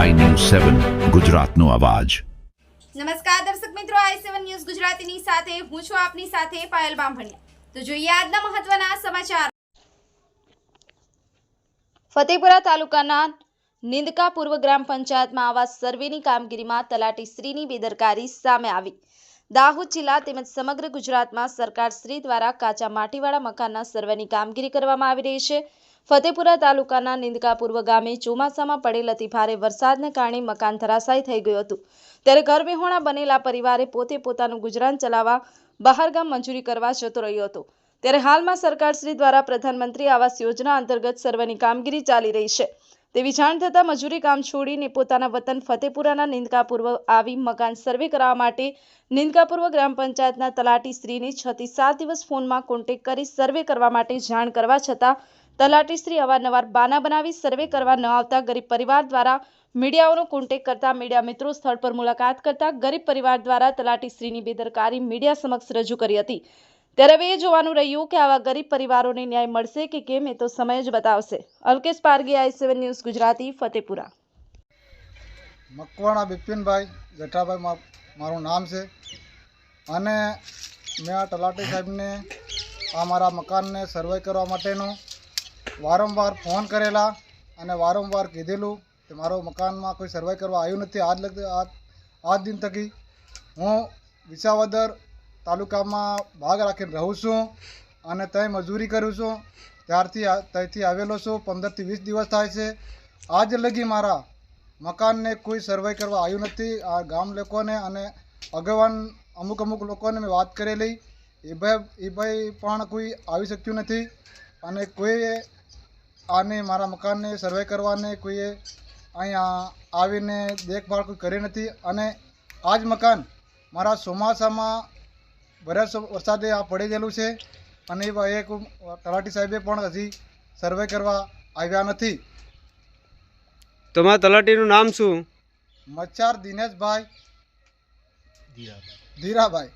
સેવન, ગુજરાતનો અવાજ. નમસ્કાર દર્શક મિત્રો, આઈ સેવન ન્યૂઝ ગુજરાતીની સાથે હું છું આપની સાથે પાયલ બામભણિયા. તો જોઈએ આજના મહત્વના સમાચાર. ફતેપુરા તાલુકાના નિંદકા પૂર્વ ગ્રામ પંચાયતમાં આવાસ સર્વેની કામગીરીમાં તલાટી શ્રીની બેદરકારી સામે આવી. દાહોદ જિલ્લા તેમજ સમગ્ર ગુજરાતમાં સરકાર શ્રી દ્વારા કાચા માટીવાળા મકાનના સર્વેની કામગીરી કરવામાં આવી રહી છે. ફતેપુરા તાલુકાના નિંદકા ગામે ચોમાસામાં પડેલ અતિ ભારે વરસાદને કારણે મકાન ધરાશાયી થઈ ગયું હતું. ત્યારે ઘરવિહોણા બનેલા પરિવારે પોતે પોતાનું ગુજરાન ચલાવવા બહારગામ મંજૂરી કરવા જતો રહ્યો હતો. ત્યારે હાલમાં સરકારશ્રી દ્વારા પ્રધાનમંત્રી આવાસ યોજના અંતર્ગત સર્વેની કામગીરી ચાલી રહી છે. તેવી જાણ થતાં મજૂરી કામ છોડીને પોતાના વતન ફતેપુરાના નિંદકાપૂર્વ આવી મકાન સર્વે કરાવવા માટે નિંદકાપૂર્વ ગ્રામ પંચાયતના તલાટી શ્રીને છથી સાત દિવસ ફોનમાં કોન્ટેક કરી સર્વે કરવા માટે જાણ કરવા છતાં તલાટીશ્રી અવારનવાર બાના બનાવી સર્વે કરવા ન આવતા ગરીબ પરિવાર દ્વારા મીડિયાઓનો કોન્ટેક કરતા મીડિયા મિત્રો સ્થળ પર મુલાકાત કરતા ગરીબ પરિવાર દ્વારા તલાટીશ્રીની બેદરકારી મીડિયા સમક્ષ રજૂ કરી હતી. ત્યારે એ જોવાનું રહ્યું કે આવા ગરીબ પરિવારોને ન્યાય મળશે કે કેમ એ તો સમય જ બતાવશે. Alkesh Pargi, I seven news, Gujarati, Fatepura. Makwana Bipinbhai Jethabhai મારું નામ છે. અને મેં આ તલાટી સાહેબને, આ મારા મકાનને સર્વે કરવા માટેનું વારંવાર ફોન કરેલા અને વારંવાર કીધેલું કે મારો મકાનમાં કોઈ સર્વે કરવા આવ્યું નથી. આજ લગ આજ દિન તકી હું વિસાવદર તાલુકામાં ભાગ રાખીને રહું છું અને ત્યાં મજૂરી કરું છું. ત્યારથી ત્યાંથી આવેલો છું. પંદરથી વીસ દિવસ થાય છે. આજ લગી મારા મકાનને કોઈ સર્વે કરવા આવ્યું નથી. આ ગામ લોકોને અને અગવાન અમુક અમુક લોકોને મેં વાત કરેલી. એ ભાઈ એ ભાઈ પણ કોઈ આવી શક્યું નથી. અને કોઈએ આને મારા મકાનને સર્વે કરવાને કોઈએ અહીંયા આવીને દેખભાળ કોઈ કરી નથી અને આ જ મકાન મારા ચોમાસામાં બરાબર વરસાદે આ પડી ગયેલું છે અને એ તલાટી સાહેબે પણ હજી સર્વે કરવા આવ્યા નથી. તમારા તલાટીનું નામ શું? મચ્છાર દિનેશભાઈ ધીરાભાઈ.